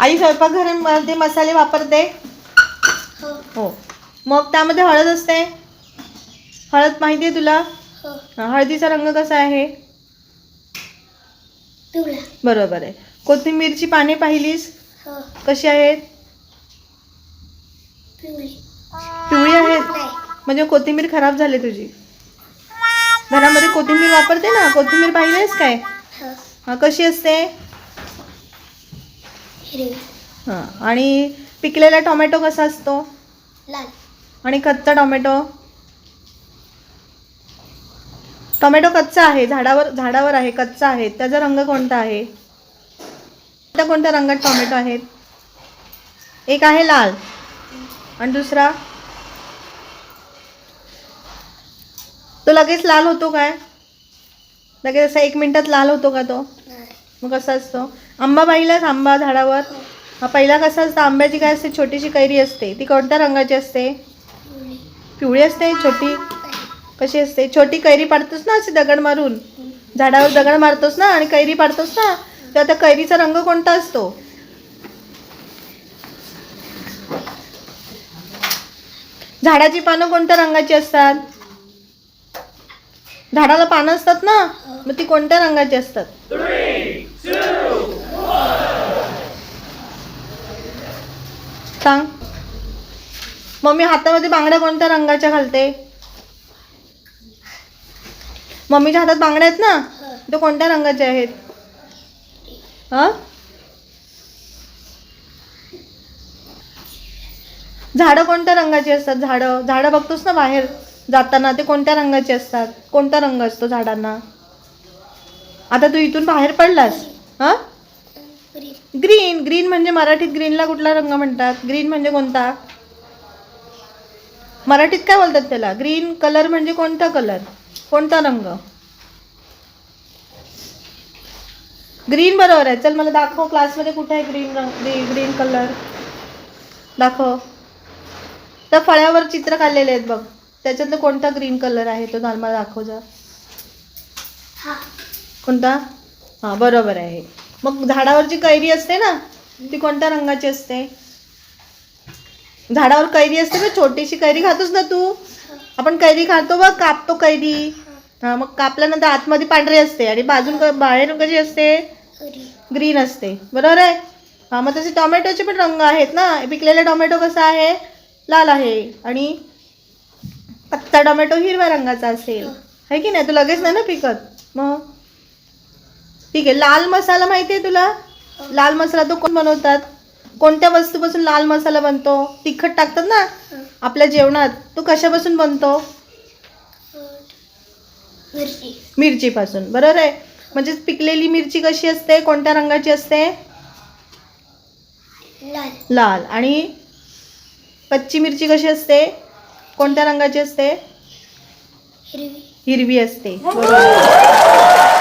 आई स्वयंपाकघरामध्ये मसाले वापरते? हो. हो. मग त्यामध्ये हळद असते? हळद माहिती आहे तुला? हो. हा, हळदीचा रंग कसा आहे? पिवळा. बरोबर आहे. कोथिंबीरची पाने पाहिलीस? हो. कशी आहेत? पिवळी. पिवळी आहेत? नाही. म्हणजे कोथिंबीर खराब झाली तुझी. घरामध्ये कोथिंबीर वापरते ना? कोथिंबीर पाहिली आहेस काय? हो. हा कशी असते? हां. आणि पिकलेला टोमॅटो कसा असतो? लाल. आणि कच्चा टोमॅटो? टोमॅटो कच्चा आहे. झाडावर झाडावर आहे. कच्चा आहे. त्याचा रंग कोणता आहे? कोणत्या कोणत्या रंगात टोमॅटो आहेत? एक आहे लाल. आणि दुसरा? तो लगेच लाल होतो काय? लगेच असा एक मिनिटात लाल होतो का तो? मग कसा असतो? आंबाबाईलाच आंबा झाडावर. हा पहिला कसा असतं? आंब्याची काय असते? छोटीशी कैरी असते. ती कोणत्या रंगाची असते? पिवळी असते? छोटी? कशी असते? छोटी कैरी पाडतोस ना अशी दगड मारून? झाडावर दगड मारतोस ना आणि कैरी पाडतोस ना? तर त्या कैरीचा रंग कोणता असतो? झाडाची पानं कोणत्या रंगाची असतात? झाडाला पानं असतात ना? मग ती कोणत्या रंगाची असतात? सांग. मम्मी हातामध्ये बांगड्या कोणत्या रंगाच्या घालते? मम्मीच्या हातात बांगड्या आहेत ना? तो कोणत्या रंगाचे आहेत? हा? झाडं कोणत्या रंगाची असतात? झाडं. झाडं बघतोस ना बाहेर जाताना? ते कोणत्या रंगाचे असतात? कोणता रंग असतो झाडांना? आता तू इथून बाहेर पडलास हा? ग्रीन ग्रीन ग्रीन म्हणजे मराठीत ग्रीनला कुठला रंग म्हणतात? ग्रीन म्हणजे कोणता? मराठीत काय बोलतात त्याला? ग्रीन कलर म्हणजे कोणता कलर कोणता रंग? ग्रीन बरोबर आहे. चल मला दाखव क्लासमध्ये कुठे आहे ग्रीन रंग ग्रीन कलर दाखव. त्या फळ्यावर चित्र काढलेले आहेत बघ. त्याच्यातलं कोणता ग्रीन कलर आहे तो मला दाखव जा हा. कोणता? हां बरोबर आहे. मग झाडावरची कैरी असते ना ती कोणत्या रंगाची असते? झाडावर कैरी असते ना छोटीशी कैरी खातोस ना तू? आपण कैरी खातो बघ कापतो कैरी. हां मग कापल्यानंतर आतमध्ये पांढरी असते आणि बाजून बाहेरून बाहेर कशी असते? ग्रीन असते. बरोबर आहे? हां मग तसे टोमॅटोचे पण रंग आहेत ना? पिकलेला टोमॅटो कसा आहे? लाल आहे. आणि कच्चा टोमॅटो हिरव्या रंगाचा असेल. आहे की नाही? तू लगेच नाही ना पिकत? मग? ठीक आहे लाल मसाला माहिती आहे तुला? लाल मसाला तो कोण बनवतात? कोणत्या वस्तूपासून लाल मसाला बनतो? तिखट टाकतात ना? आपल्या जेवणात तो कशापासून बनतो? मिरची. मिरचीपासून बरोबर आहे? म्हणजे पिकलेली मिरची कशी असते? कोणत्या रंगाची असते? लाल. लाल. आणि कच्ची मिरची कशी असते? कोणत्या रंगाची असते? हिरवी. हिरवी असते. बरोबर